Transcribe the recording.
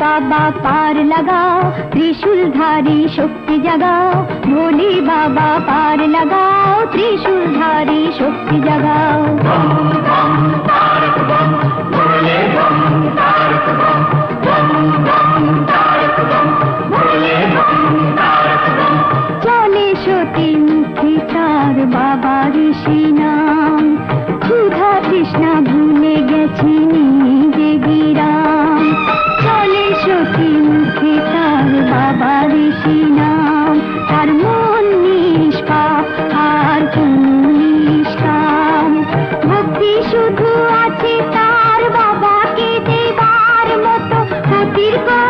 বাবা পার লাগাও ত্রিশূলধারী শক্তি জাগাও ভোলে বাবা পার লাগাও ত্রিশূলধারী শক্তি জাগাও চলে সতী মুখে তার বাবা ঋষি শুধু আছে তার বাবাকে দেবার মতো কোনো